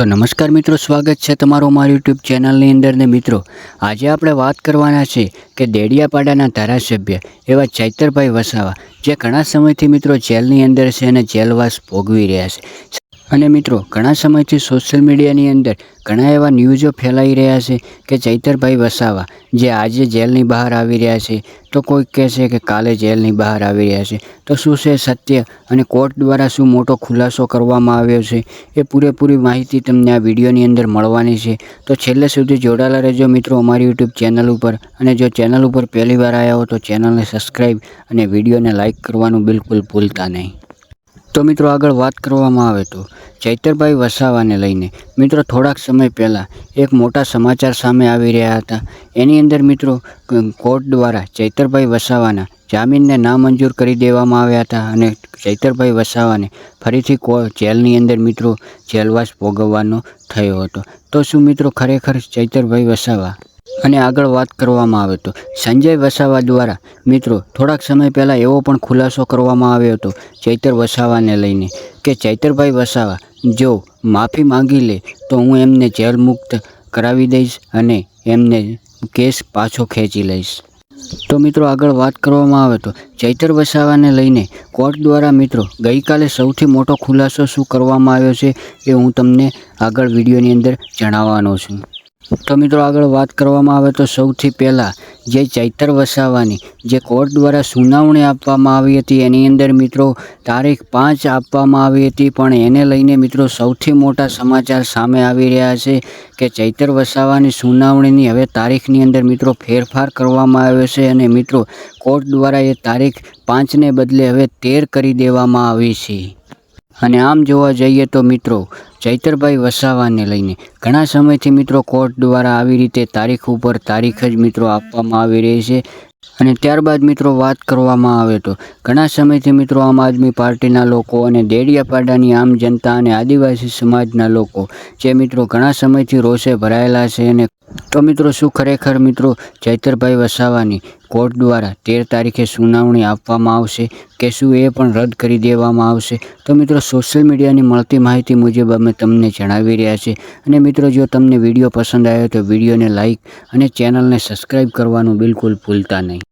તો નમસ્કાર મિત્રો, સ્વાગત છે તમારું મારી યુટ્યુબ ચેનલની અંદર ને મિત્રો, આજે આપણે વાત કરવાના છે કે દેડિયાપાડાના ધારાસભ્ય એવા ચૈતરભાઈ વસાવા, જે ઘણા સમયથી મિત્રો જેલની અંદર છે અને જેલવાસ ભોગવી રહ્યા છે. અને મિત્રો, ઘણા સમયથી સોશિયલ મીડિયાની અંદર ઘણા એવા ન્યૂઝો ફેલાઈ રહ્યા છે કે ચૈતરભાઈ વસાવા, જે આજે જેલની બહાર આવી રહ્યા છે. તો કોઈક કહેશે કે કાલે જેલની બહાર આવી રહ્યા છે. તો શું છે સત્ય અને કોર્ટ દ્વારા શું મોટો ખુલાસો કરવામાં આવ્યો છે? એ પૂરેપૂરી માહિતી તમને આ વિડીયોની અંદર મળવાની છે. તો છેલ્લે સુધી જોડાયેલા રહેજો મિત્રો અમારી યુટ્યુબ ચેનલ ઉપર. અને જો ચેનલ ઉપર પહેલી વાર આવ્યા હો તો ચેનલને સબસ્ક્રાઈબ અને વિડીયોને લાઇક કરવાનું બિલકુલ ભૂલતા નહીં. તો મિત્રો આગળ વાત કરવામાં આવે તો, ચૈતરભાઈ વસાવાને લઈને. મિત્રો, થોડાક સમય પહેલાં એક મોટા સમાચાર સામે આવી રહ્યા હતા. એની અંદર મિત્રો કોર્ટ દ્વારા ચૈતરભાઈ વસાવાના જામીનને નામંજૂર કરી દેવામાં આવ્યા હતા અને ચૈતરભાઈ વસાવાને ફરીથી કો, જેલની અંદર મિત્રો, જેલવાસ ભોગવવાનો થયો હતો. તો શું મિત્રો, ખરેખર ચૈતરભાઈ વસાવા અને આગળ વાત કરવામાં આવે તો. સંજય વસાવા દ્વારા, મિત્રો, થોડાક સમય પહેલાં એવો પણ ખુલાસો કરવામાં આવ્યો હતો, ચૈતર વસાવાને લઈને, કે ચૈતરભાઈ વસાવા, જો માફી માંગી લે, તો હું એમને જેલ મુક્ત કરાવી દઈશ અને એમને કેસ પાછો ખેંચી લઈશ. તો મિત્રો, આગળ વાત કરવામાં આવે તો, ચૈતર વસાવાને લઈને કોર્ટ દ્વારા, મિત્રો, ગઈકાલે સૌથી મોટો ખુલાસો શું કરવામાં આવ્યો છે, એ હું તમને આગળ વિડીયોની અંદર જણાવવાનો છું. તો મિત્રો આગળ વાત કરવામાં આવે તો સૌથી પહેલાં જે ચૈતર વસાવાની, જે કોર્ટ દ્વારા સુનાવણી આપવામાં આવી હતી, એની અંદર મિત્રો તારીખ પાંચ આપવામાં આવી હતી, પણ એને લઈને મિત્રો સૌથી મોટા સમાચાર સામે આવી રહ્યા છે કે ચૈતર વસાવાની સુનાવણીની હવે તારીખની અંદર મિત્રો ફેરફાર કરવામાં આવ્યો છે અને મિત્રો કોર્ટ દ્વારા એ તારીખ પાંચને બદલે હવે તેર કરી દેવામાં આવી છે. અને આમ જોવા જઈએ તો મિત્રો, ચૈતરભાઈ વસાવાને લઈને ઘણા સમયથી મિત્રો કોર્ટ દ્વારા આવી રીતે તારીખ ઉપર તારીખ જ મિત્રો આપવામાં આવી રહી છે. અને ત્યારબાદ મિત્રો વાત કરવામાં આવે તો ઘણા સમયથી મિત્રો આમ આદમી પાર્ટીના લોકો અને દેડિયાપાડાની આમ જનતા અને આદિવાસી સમાજના લોકો, જે મિત્રો ઘણા સમયથી રોષે ભરાયેલા છે અને તો મિત્રો, શું ખરેખર મિત્રો? ચૈતરભાઈ વસાવાની કોર્ટ દ્વારા તેર તારીખે સુનાવણી આપવામાં આવશે કે શું એ પણ રદ કરી દેવામાં આવશે? તો મિત્રો, સોશિયલ મીડિયાની મળતી માહિતી મુજબ અમે તમને જણાવી રહ્યા છીએ. અને મિત્રો, જો તમને વીડિયો પસંદ આવ્યો તો વિડીયોને લાઇક અને ચેનલને સબસ્ક્રાઈબ કરવાનું બિલકુલ ભૂલતા નહીં.